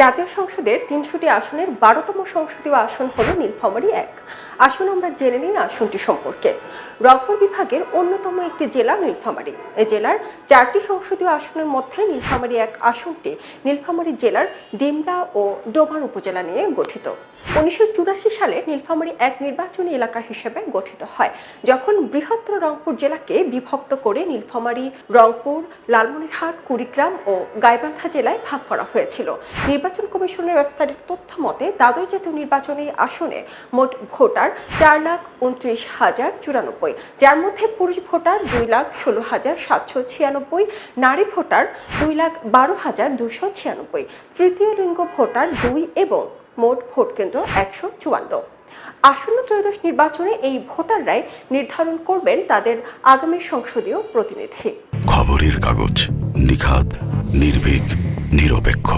জাতীয় সংসদের তিনশোটি আসনের বারোতম সংসদীয় আসন হল নীলফামারী এক। আসুন আমরা জেনে নিই আসনটি সম্পর্কে। রংপুর বিভাগের অন্যতম একটি জেলা নীলফামারী। এই জেলার চারটি সংসদীয় আসনের মধ্যে নীলফামারী এক আসনটি নীলফামারী জেলার ডিমলা ও ডোবার উপজেলা নিয়ে গঠিত। উনিশশো চুরাশি সালে নীলফামারী এক নির্বাচনী এলাকা হিসেবে গঠিত হয়, যখন বৃহত্তর রংপুর জেলাকে বিভক্ত করে নীলফামারী, রংপুর, লালমনিরহাট, কুড়িগ্রাম ও গাইবান্ধা জেলায় ভাগ করা হয়েছিল। নির্বাচন কমিশনের ওয়েবসাইটের তথ্য মতে দ্বাদশ জাতীয় নির্বাচনী আসনে মোট ভোটার চার লাখ উনত্রিশ হাজার চুরানব্বই, যার মধ্যে পুরুষ ভোটার দুই লাখ ষোলো হাজার সাতশো ছিয়ানব্বই, নারী ভোটার দুই লাখ বারো হাজার দুশো ছিয়ানব্বই, তৃতীয় লিঙ্গ ভোটার দুই এবং মোট ভোট কেন্দ্র একশো চুয়ান্ন। আসন্ন ত্রয়োদশ নির্বাচনে এই ভোটাররাই নির্ধারণ করবেন তাদের আগামী সংসদীয় প্রতিনিধি। খবরের কাগজ নিখাত নির্ভীক, নিরপেক্ষ।